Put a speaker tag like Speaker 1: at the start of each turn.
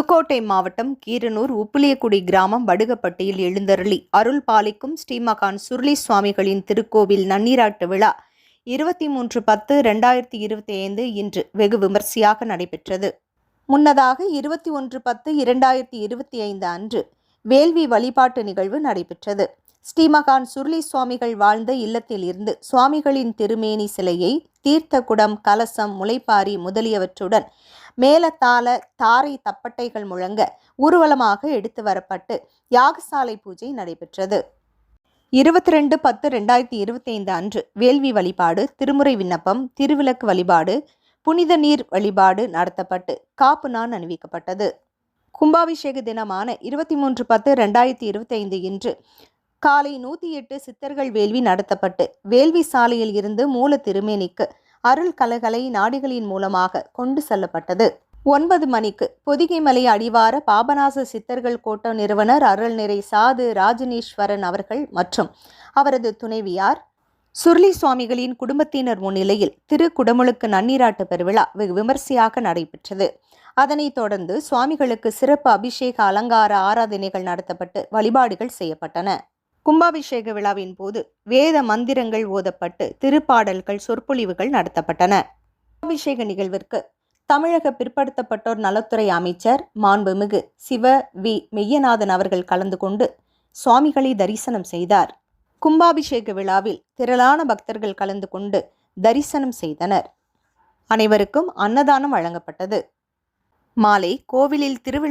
Speaker 1: புதுக்கோட்டை மாவட்டம் கீரனூர் உப்பிலியக்குடி கிராமம் வடுகப்பட்டியில் எழுந்தருளி அருள் பாலிக்கும் ஸ்ரீமகான் சுருளி சுவாமிகளின் திருக்கோவில் நன்னீராட்டு விழா இருபத்தி மூன்று பத்து ரெண்டாயிரத்தி இருபத்தி ஐந்து இன்று வெகு விமர்சையாக நடைபெற்றது. முன்னதாக இருபத்தி ஒன்று பத்து இரண்டாயிரத்தி இருபத்தி ஐந்து அன்று வேள்வி வழிபாட்டு நிகழ்வு நடைபெற்றது. ஸ்ரீமகான் சுருளி சுவாமிகள் வாழ்ந்த இல்லத்தில் இருந்து சுவாமிகளின் திருமேனி சிலையை தீர்த்த குடம் கலசம் முளைப்பாரி முதலியவற்றுடன் மேலத்தால தாரை தப்பட்டைகள் முழங்க ஊர்வலமாக எடுத்து வரப்பட்டு யாகசாலை பூஜை நடைபெற்றது. இருபத்தி ரெண்டு பத்து ரெண்டாயிரத்தி இருபத்தி ஐந்து அன்று வேள்வி வழிபாடு திருமுறை விண்ணப்பம் திருவிளக்கு வழிபாடு புனித நீர் வழிபாடு நடத்தப்பட்டு காப்பு நான் அணிவிக்கப்பட்டது. கும்பாபிஷேக தினமான இருபத்தி மூன்று பத்து ரெண்டாயிரத்தி இருபத்தி ஐந்து இன்று காலை நூற்றி எட்டு சித்தர்கள் வேள்வி நடத்தப்பட்டு வேள்வி சாலையில் இருந்து மூல திருமேனிக்கு அருள் கலகலை நாடிகளின் மூலமாக கொண்டு செல்லப்பட்டது. ஒன்பது மணிக்கு பொதிகைமலை அடிவார பாபநாச சித்தர்கள் கோட்ட நிறுவனர் அருள்நிறை சாது ராஜனீஸ்வரன் அவர்கள் மற்றும் அவரது துணைவியார் சுருளி சுவாமிகளின் குடும்பத்தினர் முன்னிலையில் திரு குடமுழுக்கு நன்னீராட்டு பெருவிழா வெகு விமர்சையாக நடைபெற்றது. அதனைத் தொடர்ந்து சுவாமிகளுக்கு சிறப்பு அபிஷேக அலங்கார ஆராதனைகள் நடத்தப்பட்டு வழிபாடுகள் செய்யப்பட்டன. கும்பாபிஷேக விழாவின் போது வேத மந்திரங்கள் ஓதப்பட்டு திருப்பாடல்கள் சொற்பொழிவுகள் நடத்தப்பட்டன. கும்பாபிஷேக நிகழ்விற்கு தமிழக பிற்படுத்தப்பட்டோர் நலத்துறை அமைச்சர் மாண்புமிகு சிவ வி. மெய்யநாதன் அவர்கள் கலந்து கொண்டு சுவாமிகளை தரிசனம் செய்தார். கும்பாபிஷேக விழாவில் திரளான பக்தர்கள் கலந்து கொண்டு தரிசனம் செய்தனர். அனைவருக்கும் அன்னதானம் வழங்கப்பட்டது. மாலை கோவிலில் திருவிழா